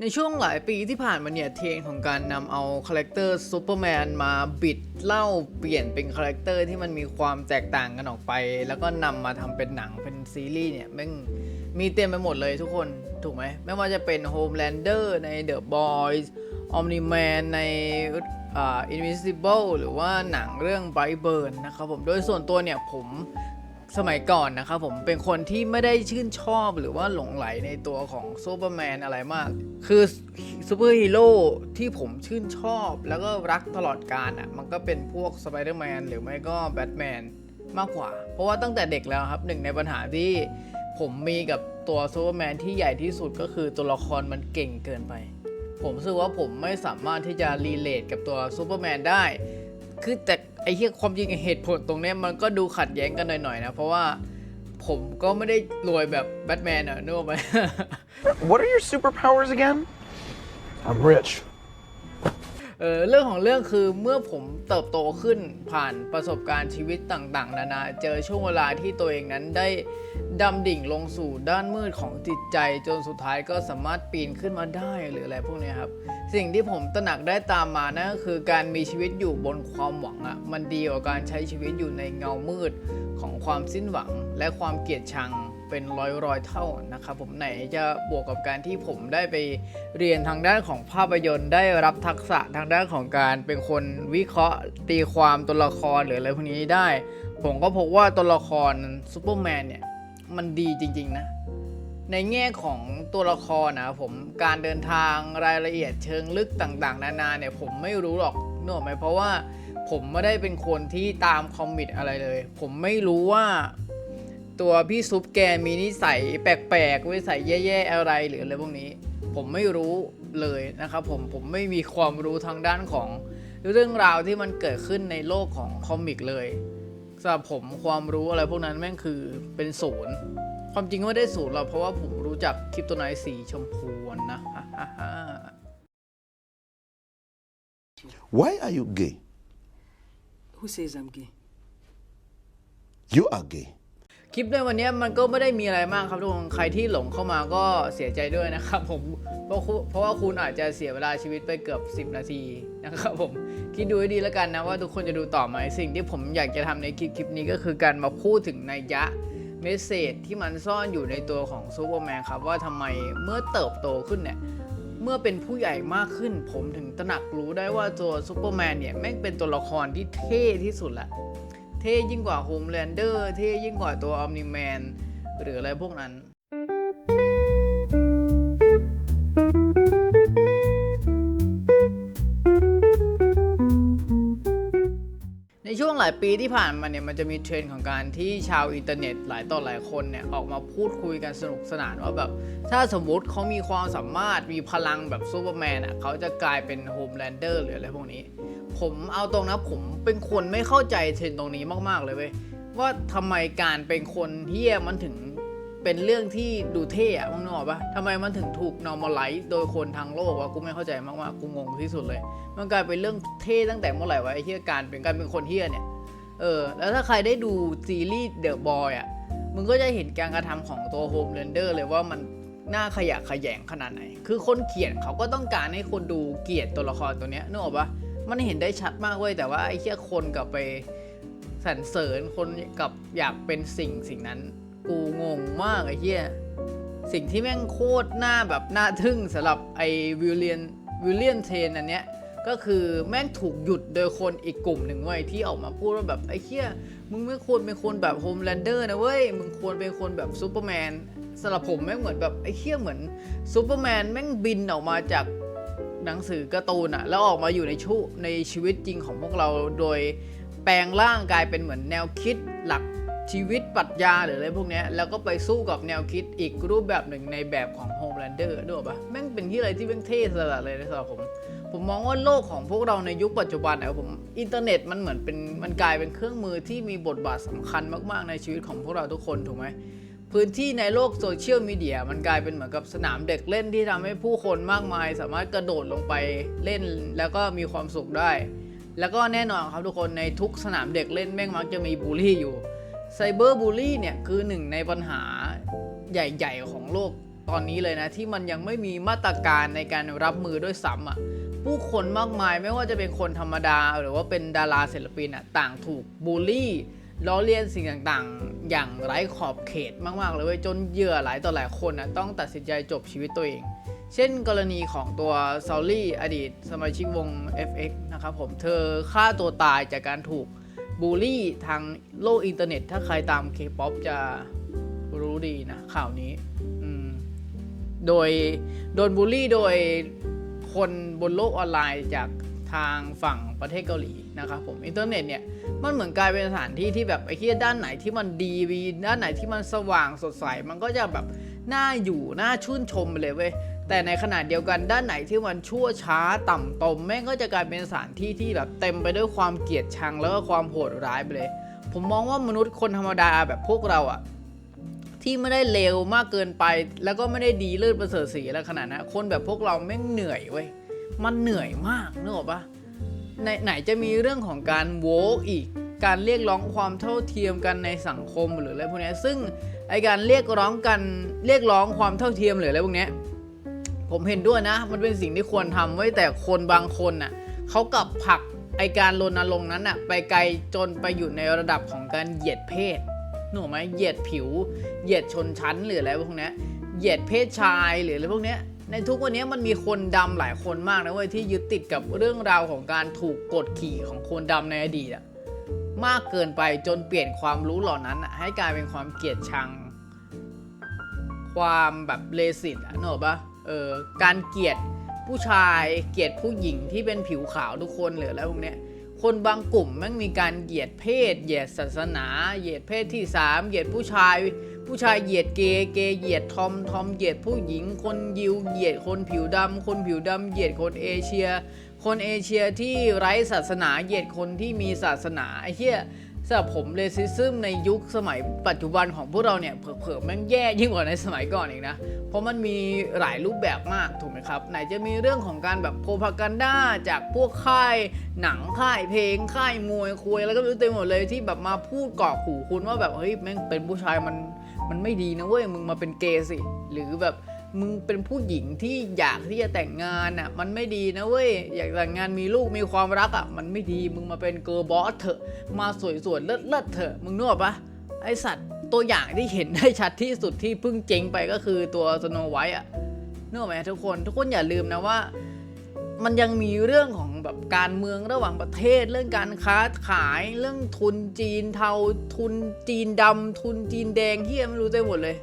ในช่วงหลายปีที่ผ่านมาเนี่ยเทรนของการนำเอาคาแรคเตอร์ซูเปอร์แมนมาบิดเล่าเปลี่ยนเป็นคาแรคเตอร์ที่มันมีความแตกต่างกันออกไป แล้วก็นำมาทำเป็นหนังเป็นซีรีส์เนี่ยแม่งมีเต็มไปหมดเลยทุกคนถูกไหมไม่ว่าจะเป็น Homelander ใน The Boys Omni-Man ในอ่า Invisible หรือว่าหนังเรื่อง Brightburn นะครับผม โดยส่วนตัวเนี่ยผม สมัยก่อนนะครับผมเป็นคนที่ไม่ได้ชื่นชอบหรือว่าหลงไหลในตัวของซูเปอร์แมนอะไรมาก คือซูเปอร์ฮีโร่ที่ผมชื่นชอบแล้วก็รักตลอดกาลอะมันก็เป็นพวกสไปเดอร์แมนหรือไม่ก็แบทแมนมากกว่า เพราะว่าตั้งแต่เด็กแล้วครับหนึ่งในปัญหาที่ผมมีกับตัวซูเปอร์แมนที่ใหญ่ที่สุดก็คือตัวละครมันเก่งเกินไป ผมรู้สึกว่าผมไม่สามารถที่จะรีเลทกับตัวซูเปอร์แมนได้ คือแต่ไอ้เหี้ยความจริงเหตุผลตรงเนี้ยมันก็ดูขัดแย้งกันหน่อยๆนะ เพราะว่าผมก็ไม่ได้รวยแบบแบทแมนอะนึกออกไหม What are your superpowers again? I'm rich. เออเรื่องของเรื่องคือเมื่อผมเติบโตขึ้นผ่านประสบการณ์ชีวิตต่าง ๆ นานาเจอช่วงเวลาที่ตัวเองนั้นได้ดำดิ่งลงสู่ด้านมืดของจิตใจ จนสุดท้ายก็สามารถปีนขึ้นมาได้หรืออะไรพวกนี้ครับ สิ่งที่ผมตระหนักได้ตามมานั่นก็คือการมีชีวิตอยู่บนความหวังอะ่ะมันดีกว่าการใช้ชีวิตอยู่ในเงามืดของความสิ้นหวังและความเกลียดชัง เป็นร้อยร้อยๆเท่านะครับผมไหนจะบวกกับการที่ผมได้ไปเรียนทางด้านของภาพยนตร์ ได้รับทักษะทางด้านของการเป็นคนวิเคราะห์ตีความตัวละครหรืออะไรพวกนี้ได้ ผมก็พบว่าตัวละครซูเปอร์แมนเนี่ยมันดีจริง ๆ นะ ในแง่ของตัวละครนะผมการเดินทางรายละเอียดเชิงลึกต่างๆ นานาเนี่ยผมไม่รู้หรอกนึกออกไหมเพราะว่าผมไม่ได้เป็นคนที่ตามคอมิกอะไรเลย ผมไม่รู้ว่า ตัวพี่ซุปแกมีนิสัยแปลกๆวิสัยแย่ๆอะไรหรืออะไรพวกนี้ ผมไม่รู้เลยนะครับผมผมไม่มีความรู้ทางด้านของเรื่องราวที่มันเกิดขึ้นในโลกของคอมิกเลยสำหรับผมความรู้อะไรพวกนั้นแม่งคือเป็นศูนย์ความจริงไม่ได้ศูนย์หรอกเพราะว่าผมรู้จักคริปโตไนท์สีชมพูนะ Why are you gay? Who says I'm gay? You are gay. คลิปในวันนี้มันก็ไม่ได้มีอะไรมากครับทุกคนใครที่หลงเข้ามาก็เสียใจด้วยนะครับผมเพราะเพราะว่าคุณอาจจะเสียเวลาชีวิตไปเกือบ 10 นาทีนะครับผมคิดดูให้ดีแล้วกันนะว่าทุกคนจะดูต่อไหมสิ่งที่ผมอยากจะทำในคลิปคลิปนี้ก็คือการมาพูดถึงนัยยะเมสเซจที่มันซ่อนอยู่ในตัวของซูเปอร์แมนครับว่าทำไมเมื่อเติบโตขึ้นเนี่ยเมื่อเป็นผู้ใหญ่มากขึ้น ผมถึงตระหนักรู้ได้ว่าตัวซูเปอร์แมนเนี่ยแม่งเป็นตัวละครที่เท่ที่สุดละ เท่ยิ่งกว่าโฮมแลนเดอร์เท่ยิ่งกว่าตัวอ m มนิแมนหรืออะไรพวกนั้นในช่วงหลายปีที่ผ่านมาเนี่ยมันจะมีเทรนด์ของการที่ชาวอินเทอร์เน็ตหลายต่อหลายคนเนี่ยออกมาพูดคุยกันสนุกสนานว่าแบบ ถ้าสมมติเขามีความสามารถมีพลังแบบซูเปอร์แมนอะเขาจะกลายเป็นโฮมแลนเดอร์หรืออะไรพวกนี้ ผมเอาตรงนะผมเป็นคนไม่เข้าใจเทรนด์ตรงนี้มากๆเลยเว้ยว่าทำไมการเป็นคนเฮี้ยมันถึงเป็นเรื่องที่ดูเท่อะมึงนึกออกปะทำไมมันถึงถูก normalize โดยคนทางโลกวะกูไม่เข้าใจมากๆกูงงที่สุดเลย มันกลายเป็นเรื่องเท่ตั้งแต่เมื่อไหร่วะไอ้เฮี้ยการเป็นการเป็นคนเฮี้ยเนี่ยเออแล้วถ้าใครได้ดูซีรีส์ The Boy อะมึงก็จะเห็นการกระทำของตัวโฮมเรนเดอร์เลยว่ามันน่าขยะแขยงขนาดไหน คือคนเขียนเขาก็ต้องการให้คนดูเกลียดตัวละครตัวเนี้ยนึกออกปะ มันเห็นได้ชัดมากเว้ยแต่ว่าไอ้เหี้ยคนกลับไปสรรเสริญคนกับอยากเป็นสิ่งสิ่งนั้น กูงงมากไอ้เหี้ยสิ่งที่แม่งโคตรหน้าแบบหน่าทึ่งสำหรับไอ้วิลเลียนวิลเลียนเทนอันเนี้ยก็คือแม่งถูกหยุดโดยคนอีกกลุ่มหนึ่งเว้ยที่ออกมาพูดว่าแบบไอ้เหี้ยมึงไม่ควรเป็นคนแบบโฮมแลนเดอร์นะเว้ยมึงควรเป็นคนแบบซูเปอร์แมนสำหรับผมแม่งเหมือนแบบไอ้เหี้ยเหมือนซูเปอร์แมนแม่งบินออกมาจาก หนังสือการ์ตูนอะแล้วออกมาอยู่ในชุในชีวิตจริงของพวกเราโดยแปลงร่างกายเป็นเหมือนแนวคิดหลักชีวิตปรัชญาหรืออะไรพวกเนี้ยแล้วก็ไปสู้กับแนวคิดอีกรูปแบบหนึ่งในแบบของโฮมแลนเดอร์ด้วยปะแม่งเป็นที่อะไรที่แม่งเท่สลัดเลยนะสำหรับผม ผมมองว่าโลกของพวกเราในยุคปัจจุบันนะครับผมอินเทอร์เน็ตมันเหมือนเป็นมันกลายเป็นเครื่องมือที่มีบทบาทสำคัญมากๆในชีวิตของพวกเราทุกคนถูกไหม พื้นที่ในโลกโซเชียลมีเดียมันกลายเป็นเหมือนกับสนามเด็กเล่นที่ทำให้ผู้คนมากมาย สามารถกระโดดลงไปเล่นแล้วก็มีความสุขได้ แล้วก็แน่นอนครับทุกคนในทุกสนามเด็กเล่นแม่งมักจะมีบูลลี่อยู่ไซเบอร์บูลลี่เนี่ยคือหนึ่งในปัญหาใหญ่ ๆ ของโลกตอนนี้เลยนะ ที่มันยังไม่มีมาตรการในการรับมือด้วยซ้ำอะผู้คนมากมายไม่ว่าจะเป็นคนธรรมดา หรือว่าเป็นดาราศิลปินอะต่างถูกบูลลี่ ล้อเลียนสิ่งต่างๆ อย่างไร้ขอบเขตมากๆเลยเว้ยจนเหยื่อหลายต่อหลายคนอะต้องตัดสินใจจบชีวิตตัวเอง เช่นกรณีของตัวซอลลี่อดีตสมาชิกวง FX นะครับผมเธอฆ่าตัวตายจากการถูกบูลลี่ทางโลกอินเทอร์เน็ต ถ้าใครตาม K-POP จะรู้ดีนะข่าวนี้โดยโดนบูลลี่โดยคนบนโลกออนไลน์จาก ทางฝั่งประเทศเกาหลีนะครับผมอินเทอร์เน็ตเนี่ยมันเหมือนกลายเป็นสถานที่ที่แบบไอ้ที่ด้านไหนที่มันดีวีด้านไหนที่มันสว่างสดใสมันก็จะแบบน่าอยู่น่าชื่นชมไปเลยเว้ยแต่ในขณะเดียวกันด้านไหนที่มันชั่วช้าต่ำตมแม่งก็จะกลายเป็นสถานที่ที่แบบเต็มไปด้วยความเกลียดชังแล้วก็ความโหดร้ายไปเลย ผมมองว่ามนุษย์คนธรรมดาแบบพวกเราอะที่ไม่ได้เลวมากเกินไป แล้วก็ไม่ได้ดีเลิศประเสริฐสีอะไรขนาดนั้นคนแบบพวกเราแม่งเหนื่อยเว้ย มันเหนื่อยมากนึกออกปะไหนไหนจะมีเรื่องของการโวกอีก การเรียกร้องความเท่าเทียมกันในสังคมหรืออะไรพวกนี้ซึ่งไอการเรียกร้องกันเรียกร้องความเท่าเทียมหรืออะไรพวกนี้ผมเห็นด้วยนะ มันเป็นสิ่งที่ควรทำไว้แต่คนบางคนน่ะเขากลับผลักไอการรณรงค์นั้นน่ะไปไกลจนไปอยู่ในระดับของการเหยียดเพศหนึกออกไหมเหยียดผิว เหยียดชนชั้นหรืออะไรพวกนี้เหยียดเพศชายหรืออะไรพวกนี้ ในทุกวันนี้มันมีคนดำหลายคนมากนะเว้ยที่ยึดติดกับเรื่องราวของการถูกกดขี่ของคนดำในอดีตอะมากเกินไปจนเปลี่ยนความรู้เหล่านั้นอะให้กลายเป็นความเกลียดชัง ความแบบเลสิตอะนออกปะเออการเกลียดผู้ชายเกลียดผู้หญิงที่เป็นผิวขาวทุกคนหรืออะไรพวกเนี้ยคนบางกลุ่มแม่งมีการเหยียดเพศ เหยียดศาสนา เหยียดเพศที่สามเหยียดผู้ชาย ผู้ชายเหยียดเกย์เกย์เหยียดทอมทอมเหยียดผู้หญิง คนยิวเหยียดคนผิวดำคนผิวดำเหยียดคนเอเชีย คนเอเชียที่ไร้ศาสนาเหยียดคนที่มีศาสนาไอ้เหี้ยสำหรับผมเลซิซึมในยุคสมัยปัจจุบันของพวกเราเนี่ยเผลอๆแม่งแย่ยิ่งกว่าในสมัยก่อนอีกนะ เพราะมันมีหลายรูปแบบมากถูกไหมครับ ไหนจะมีเรื่องของการแบบโพพากันด้าจากพวกค่ายหนังค่ายเพลงค่ายมวยคุยแล้วก็รู้เต็มหมดเลยที่แบบมาพูดกรอกหูคุณว่าแบบเฮ้ยแม่งเป็นผู้ชายมัน มันไม่ดีนะเว้ยมึงมาเป็นเกย์สิ หรือแบบมึงเป็นผู้หญิงที่อยากที่จะแต่งงานอะ มันไม่ดีนะเว้ย อยากแต่งงานมีลูกมีความรักอะ มันไม่ดี มึงมาเป็นเกิร์บอสเถอะ มาสวยๆเลิศๆเถอะ มึงนึกออกปะไอสัตว์ตัวอย่างที่เห็นได้ชัดที่สุดที่เพิ่งเจ๊งไปก็คือตัวสโนไวท์อะนึกออกไหมทุกคน ทุกคนอย่าลืมนะว่า มันยังมีเรื่องของ แบบการเมืองระหว่างประเทศ เรื่องการค้าขายเรื่องทุนจีนเทาทุนจีนดำทุนจีนแดงเฮียไม่รู้เต็มหมดเลย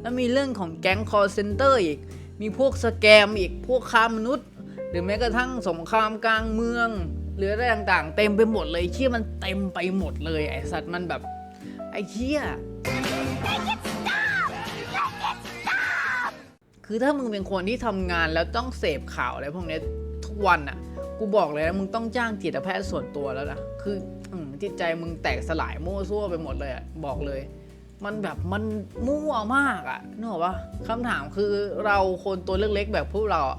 แล้วมีเรื่องของแก๊งคอร์เซนเตอร์อีก มีพวกสแกมอีกพวกค้ามนุษย์ หรือแม้กระทั่งสงครามกลางเมือง หรืออะไรต่างๆ เต็มไปหมดเลยเชี่ยมันเต็มไปหมดเลยไอสัตว์มันแบบไอเชี่ยคือถ้ามึงเป็นคนที่ทำงานแล้วต้องเสพข่าวอะไรพวกนี้ทุกวันอะ กูบอกเลยนะมึงต้องจ้างจิตแพทย์ส่วนตัวแล้วนะคือจิตใจมึงแตกสลายมั่วซั่วไปหมดเลยอะบอกเลย มันแบบมันมั่วมากอะนึกออกปะคำถามคือเราคนตัวเล็กๆแบบพวกเราอะ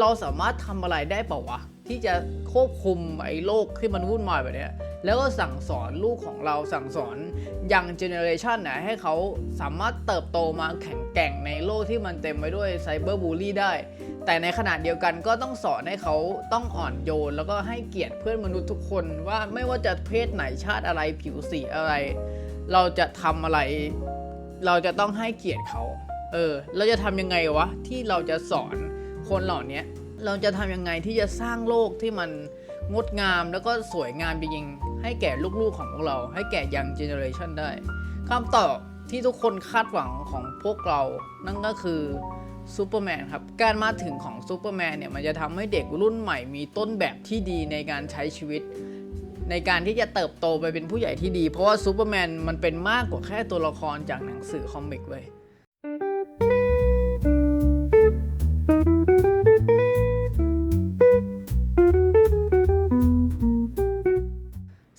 เราสามารถทำอะไรได้เปล่าวะที่จะควบคุมไอ้โลกที่มันวุ่นวายแบบเนี้ยแล้วก็สั่งสอนลูกของเราสั่งสอนยังเจเนอเรชันนะให้เขาสามารถเติบโตมาแข็ง แกร่งในโลกที่มันเต็มไปด้วยไซเบอร์บูลลี่ได้ แต่ในขณะเดียวกันก็ต้องสอนให้เขาต้องอ่อนโยน แล้วก็ให้เกียรติเพื่อนมนุษย์ทุกคนว่าไม่ว่าจะเพศไหนชาติอะไรผิวสีอะไร เราจะทำอะไร เราจะต้องให้เกียรติเขาเออเราจะทำยังไงวะที่เราจะสอนคนเหล่านี้เราจะทำยังไงที่จะสร้างโลกที่มันงดงามแล้วก็สวยงามจริงๆให้แก่ลูกๆของพวกเรา ให้แก่ยังเจเนอเรชันได้คำตอบ ที่ทุกคนคาดหวังของพวกเรา นั่นก็คือซูเปอร์แมนครับ การมาถึงของซูเปอร์แมนเนี่ย มันจะทำให้เด็กรุ่นใหม่มีต้นแบบที่ดีในการใช้ชีวิต ในการที่จะเติบโตไปเป็นผู้ใหญ่ที่ดี เพราะว่าซูเปอร์แมนมันเป็นมากกว่าแค่ตัวละครจากหนังสือคอมิกเว้ย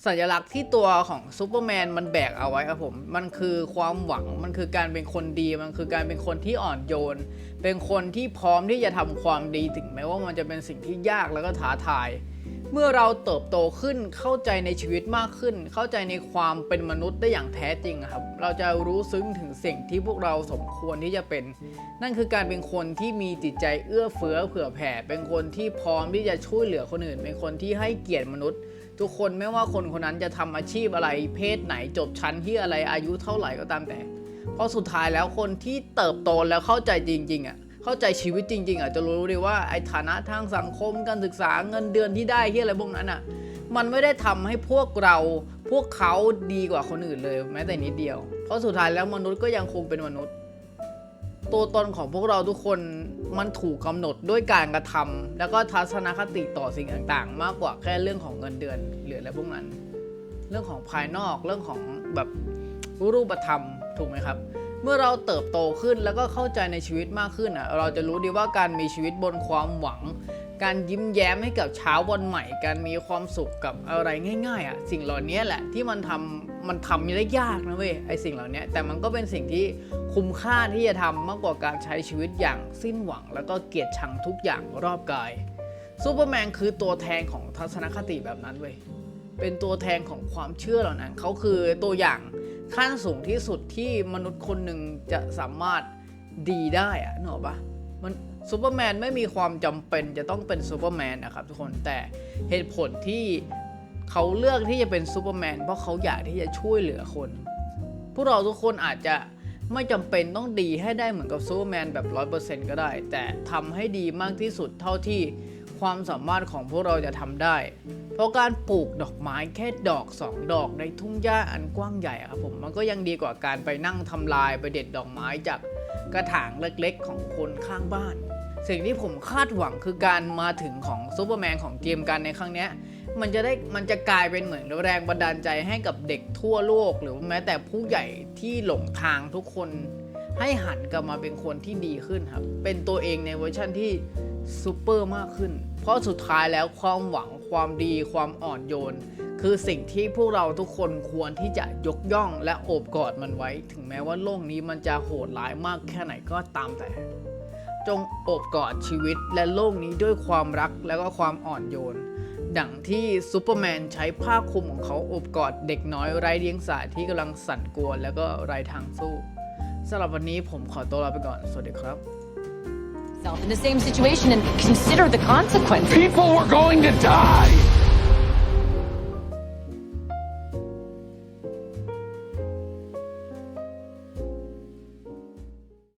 สัญลักษณ์ที่ตัวของซูเปอร์แมนมันแบกเอาไว้ครับผม มันคือความหวัง มันคือการเป็นคนดี มันคือการเป็นคนที่อ่อนโยน เป็นคนที่พร้อมที่จะทำความดีถึงแม้ว่ามันจะเป็นสิ่งที่ยากแล้วก็ท้าทาย เมื่อเราเติบโตขึ้น เข้าใจในชีวิตมากขึ้น เข้าใจในความเป็นมนุษย์ได้อย่างแท้จริงครับ เราจะรู้ซึ้งถึงสิ่งที่พวกเราสมควรที่จะเป็น นั่นคือการเป็นคนที่มีจิตใจเอื้อเฟื้อเผื่อแผ่ เป็นคนที่พร้อมที่จะช่วยเหลือคนอื่น เป็นคนที่ให้เกียรติมนุษย์ ทุกคนไม่ว่าคนคนนั้นจะทำอาชีพอะไรเพศไหนจบชั้นที่อะไรอายุเท่าไหร่ก็ตามแต่ เพราะสุดท้ายแล้วคนที่เติบโตแล้วเข้าใจจริง ๆอะเข้าใจชีวิตจริง ๆอะจะรู้เลยว่าไอ้ฐานะทางสังคมการศึกษาเงินเดือนที่ได้ที่อะไรพวกนั้นอะมันไม่ได้ทำให้พวกเราพวกเขาดีกว่าคนอื่นเลยแม้แต่นิดเดียว เพราะสุดท้ายแล้วมนุษย์ก็ยังคงเป็นมนุษย์ ตัวตนของพวกเราทุกคนมันถูกกำหนดด้วยการกระทำแล้วก็ทัศนคติต่อสิ่งต่างๆ มากกว่าแค่เรื่องของเงินเดือนหรืออะไรพวกนั้น เรื่องของภายนอกเรื่องของแบบรูปธรรมถูกไหมครับ เมื่อเราเติบโตขึ้นแล้วก็เข้าใจในชีวิตมากขึ้นอะเราจะรู้ดีว่าการมีชีวิตบนความหวัง การยิ้มแย้มให้กับเช้าวันใหม่ การมีความสุขกับอะไรง่าย ๆอะสิ่งเหล่านี้แหละที่มันทำมันทำได้ยากนะเว้ยไอสิ่งเหล่านี้แต่มันก็เป็นสิ่งที่คุ้มค่าที่จะทำมากกว่าการใช้ชีวิตอย่างสิ้นหวัง แล้วก็เกลียดชังทุกอย่างรอบกายซูเปอร์แมนคือตัวแทนของทัศนคติแบบนั้นเว้ยเป็นตัวแทนของความเชื่อเหล่านั้นเขาคือตัวอย่างขั้นสูงที่สุดที่มนุษย์คนหนึ่งจะสามารถดีได้อะนึกออกปะมัน ซูเปอร์แมนไม่มีความจำเป็นจะต้องเป็นซูเปอร์แมนนะครับทุกคนแต่เหตุผลที่เขาเลือกที่จะเป็นซูเปอร์แมนเพราะเขาอยากที่จะช่วยเหลือคน พวกเราทุกคนอาจจะไม่จำเป็นต้องดีให้ได้เหมือนกับซูเปอร์แมนแบบ 100%ก็ได้ แต่ทำให้ดีมากที่สุดเท่าที่ความสามารถของพวกเราจะทำได้ เพราะการปลูกดอกไม้แค่ดอก 2 ดอกในทุ่งหญ้าอันกว้างใหญ่ครับผมมันก็ยังดีกว่าการไปนั่งทำลายไปเด็ดดอกไม้จากกระถางเล็กๆ ของคนข้างบ้าน สิ่งที่ผมคาดหวังคือการมาถึงของซูเปอร์แมนของเกมกันในครั้งนี้มันจะได้มันจะกลายเป็นเหมือนแรงบันดาลใจให้กับเด็กทั่วโลก หรือแม้แต่ผู้ใหญ่ที่หลงทางทุกคนให้หันกลับมาเป็นคนที่ดีขึ้นครับ เป็นตัวเองในเวอร์ชันที่ซูเปอร์มากขึ้น เพราะสุดท้ายแล้วความหวังความดีความอ่อนโยน คือสิ่งที่พวกเราทุกคนควรที่จะยกย่องและโอบกอดมันไว้ ถึงแม้ว่าโลกนี้มันจะโหดร้ายมากแค่ไหนก็ตามแต่ จงโอบกอดชีวิตและโลกนี้ด้วยความรักและก็ความอ่อนโยน ดังที่ซูเปอร์แมนใช้ผ้าคลุมของเขาโอบกอดเด็กน้อยไร้เดียงสาที่กำลังสั่นกลัวแล้วก็ไร้ทางสู้สำหรับวันนี้ผมขอตัวลาไปก่อน สวัสดีครับ Self in the same situation and consider the consequences. People were going to die!